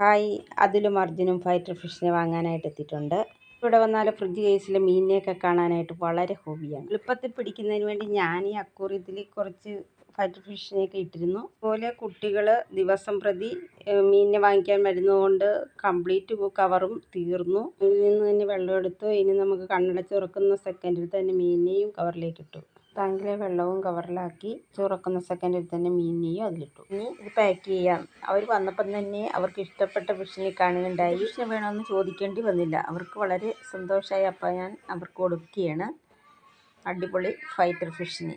Hi. അതിലും അർജുനും fighter ഫിഷിനെ വാങ്ങാനായിട്ട് എത്തിയിട്ടുണ്ട്. ഇവിടെ വന്നാൽ ഫ്രിഡ്ജ് കേസിൽ മീനിനെയൊക്കെ കാണാനായിട്ട് വളരെ ഹോബിയാണ്. എളുപ്പത്തിൽ പിടിക്കുന്നതിന് വേണ്ടി ഞാൻ ഈ അക്കൂറിയത്തിൽ കുറച്ച് ഫൈറ്റർ ഫിഷിനെയൊക്കെ ഇട്ടിരുന്നു. അതുപോലെ കുട്ടികൾ ദിവസം പ്രതി മീനിനെ വാങ്ങിക്കാൻ വരുന്നതുകൊണ്ട് കംപ്ലീറ്റ് കവറും തീർന്നു. ഇതിൽ നിന്ന് തന്നെ വെള്ളം എടുത്തു. ഇനി നമുക്ക് കണ്ണടച്ച് തുറക്കുന്ന സെക്കൻഡിൽ തന്നെ മീനിനെയും കവറിലേക്ക് ഇട്ടു. ടാങ്കിലെ വെള്ളവും കവറിലാക്കി തുറക്കുന്ന സെക്കൻഡിൽ തന്നെ മീനിനെയും അതിലിട്ടു. ഇനി ഇത് പാക്ക് ചെയ്യാം. അവർ വന്നപ്പം തന്നെ അവർക്ക് ഇഷ്ടപ്പെട്ട ഫിഷിനെ കാണുകയുണ്ടായി. ഫിഷിനെ വേണമെന്ന് ചോദിക്കേണ്ടി വന്നില്ല. അവർക്ക് വളരെ സന്തോഷമായി അപ്പം ഞാൻ അവർക്ക് കൊടുക്കുകയാണ്. അടിപൊളി ഫൈറ്റർ ഫിഷിനെ